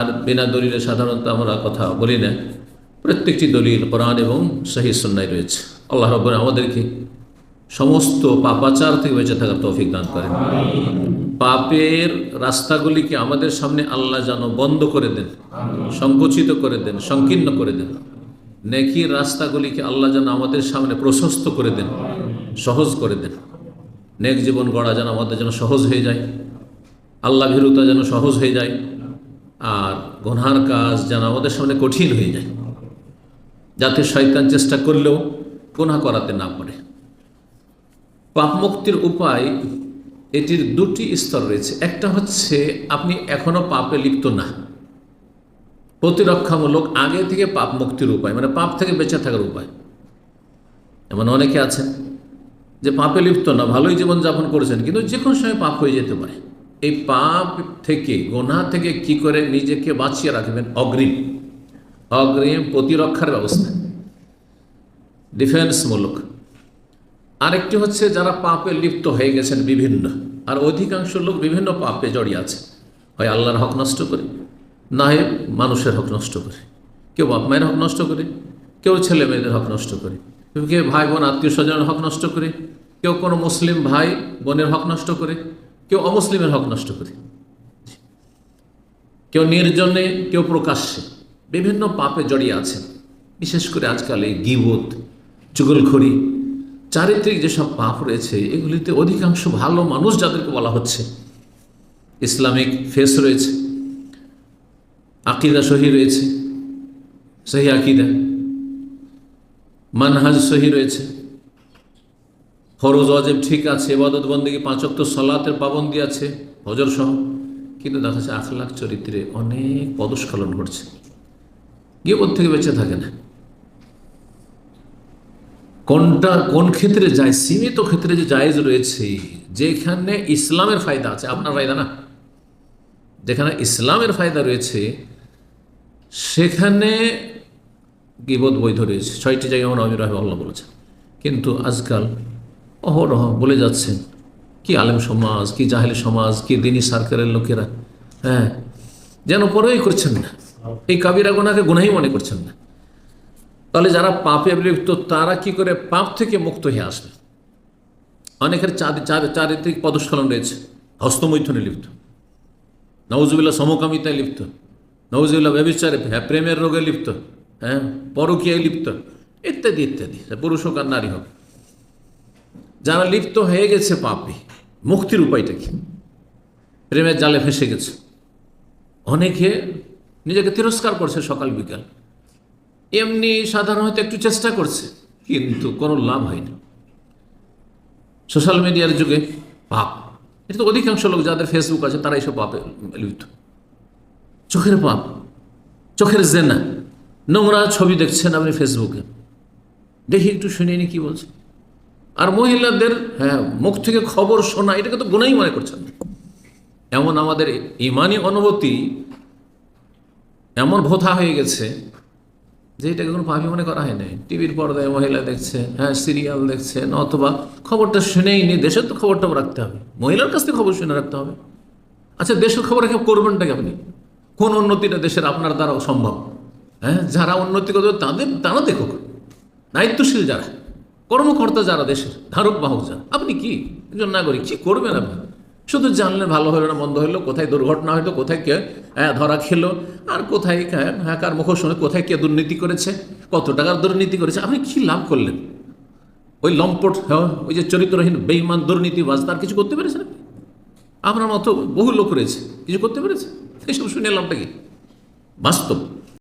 আর বিনা দলিলে সাধারণত আমরা কথা বলি না। প্রত্যেকটি দলিল কোরআন এবং সহি সন্ন্যায় রয়েছে। আল্লাহ রব আমাদেরকে সমস্ত পাপাচার থেকে বেঁচে থাকার তৌফিক দান করেন। পাপের রাস্তাগুলিকে আমাদের সামনে আল্লাহ যেন বন্ধ করে দেন, সংকুচিত করে দেন, সংকীর্ণ করে দেন। নেকির রাস্তাগুলিকে আল্লাহ যেন আমাদের সামনে প্রশস্ত করে দেন, সহজ করে দেন। নেক জীবন গড়া যেন আমাদের যেন সহজ হয়ে যায়। আল্লাহ ভীরুতা যেন সহজ হয়ে যায়। আর গুনহার কাজ যেন আমাদের সামনে কঠিন হয়ে যায়। যাতে শয়তান চেষ্টা করলেও গুনাহ করাতে না পারে। পাপ মুক্তির উপায় এটির দুটি স্তর রয়েছে। একটা হচ্ছে, আপনি এখনও পাপে লিপ্ত না। প্রতিরক্ষামূলক আগে থেকে পাপ মুক্তির উপায় মানে পাপ থেকে বেঁচে থাকার উপায়। এমন অনেকে আছেন যে পাপে লিপ্ত না, ভালোই জীবনযাপন করেছেন, কিন্তু যে কোনো সময় পাপ হয়ে যেতে পারে। এই পাপ থেকে, গোনা থেকে কি করে নিজেকে বাঁচিয়ে রাখবেন? অগ্রিম। অগ্রিম প্রতিরক্ষার ব্যবস্থা। ডিফেন্সমূলক আরেকটি হচ্ছে যারা পাপে লিপ্ত হয়ে গেছেন বিভিন্ন, আর অধিকাংশ লোক বিভিন্ন পাপে জড়িয়ে আছে। হয় আল্লাহর হক নষ্ট করে, না হয় মানুষের হক নষ্ট করে। কেউ বাপ মায়ের হক নষ্ট করে, কেউ ছেলে মেয়েদের হক নষ্ট করে, কেউ ভাই বোন, আত্মীয় স্বজনের হক নষ্ট করে, কেউ কোনো মুসলিম ভাই বোনের হক নষ্ট করে কেউ অমুসলিমের হক নষ্ট করে। কেউ নির্জনে, কেউ প্রকাশ্যে বিভিন্ন পাপে জড়িয়ে আছেন। বিশেষ করে আজকাল এই গিবত, চুগলখড়ি, চারিত্রিক যেসব পাপ রয়েছে, এগুলিতে অধিকাংশ ভালো মানুষ যাদেরকে বলা হচ্ছে। ইসলামিক ফেস রয়েছে, আকিদা সহি রয়েছে, সহি আকিদা, মানহাজ সহি রয়েছে। ফরজ অজেব ঠিক আছে এবাদত বন্দী পাঁচক্ত সলাতের পাবন্দি আছে, হজর সহ। কিন্তু দেখা যাচ্ছে আখলাখ চরিত্রে অনেক পদস্খলন ঘটছে। গিয়ে থেকে বেঁচে থাকে না। কোনটা, কোন ক্ষেত্রে যায়, সীমিত ক্ষেত্রে যে জায়েজ রয়েছে, যেখানে ইসলামের ফায়দা আছে, আপনার ফায়দা না? যেখানে ইসলামের ফায়দা রয়েছে, সেখানে গিবদ বৈধ রয়েছে। ছয়টি জায়গায় আমার আমির রহমাল্লাহ বলেছেন। কিন্তু আজকাল অহরহ বলে যাচ্ছেন। কি আলেম সমাজ, কি জাহেলি সমাজ, কি দিনী সার্কেলের লোকেরা হ্যাঁ? যেন পরেই করছেন না। এই কাবিরা গোনাকে গুনাই মনে করছেন না। তাহলে যারা পাপে লিপ্ত, তারা কি করে পাপ থেকে মুক্ত হয়ে আসবে? অনেকের চারিত্রিক পদস্খলন রয়েছে। হস্তমৈথনে লিপ্ত। নওজুবিল্লা সমকামিতায় লিপ্ত। নওজুবিল্লা ব্যবচারে হ্যাঁ প্রেমের রোগে লিপ্ত হ্যাঁ পরকীয়ায় লিপ্ত, ইত্যাদি ইত্যাদি। পুরুষ হোক আর নারী হোক। যারা লিপ্ত হয়ে গেছে পাপে, মুক্তির উপায়টা কি? প্রেমের জালে ফেসে গেছে। অনেকে নিজেকে তিরস্কার করছে সকাল, বিকাল। এমনি সাধারণ হয়তো একটু চেষ্টা করছে, কিন্তু কোনো লাভ হয়নি সোশ্যাল মিডিয়ার যুগে পাপ, এটা তো অধিকাংশ লোক যাদের ফেসবুক আছে তারা এইসব পাপে লিপ্ত। চোখের পাপ, চোখের জেনা, নোংরা ছবি দেখছেন আপনি ফেসবুকে। দেখি একটু শুনিয়ে নি কি বলছে। আর মহিলাদের হ্যাঁ মুখ থেকে খবর শোনা, এটাকে তো গুণাই মনে করছেন। এমন আমাদের ইমানি অনুভূতি এমন ভোথা হয়ে গেছে যে এটাকে কোনো পাপি মনে করা হয় নাই। টিভির পর্দায় মহিলা দেখছে হ্যাঁ সিরিয়াল দেখছেন অথবা খবরটা শুনেই নি, দেশের তো খবরটাও রাখতে হবে। মহিলার কাছ থেকে খবর শুনে রাখতে হবে। আচ্ছা দেশের খবর রেখে, করবেনটাকে আপনি? কোন উন্নতিটা দেশের আপনার দ্বারা সম্ভব? হ্যাঁ যারা উন্নতি করবে তাদের, তারা দেখুক। দায়িত্বশীল যারা। কর্মকর্তা যারা দেশের, ধারক বাহক যারা, আপনি কি? একজন নাগরিক, কি করবেন আপনি? শুধু জানলেন ভালো হলো না, মন্দ হলো, কোথায় দুর্ঘটনা হইল কোথায় কে ধরা খেলো, আর কোথায় হ্যাঁ কার মুখ শুনে কোথায় কে দুর্নীতি করেছে, কত টাকার দুর্নীতি করেছে, আপনি কি লাভ করলেন? ওই লম্পট হ্যাঁ ওই যে চরিত্রহীন বেইমান দুর্নীতিবাজ, তার কিছু করতে পেরেছেন আপনি? আপনার মতো বহু লোক রয়েছে, কিছু করতে পেরেছে? এইসব শুনে লাভটা কি? বাস্তব।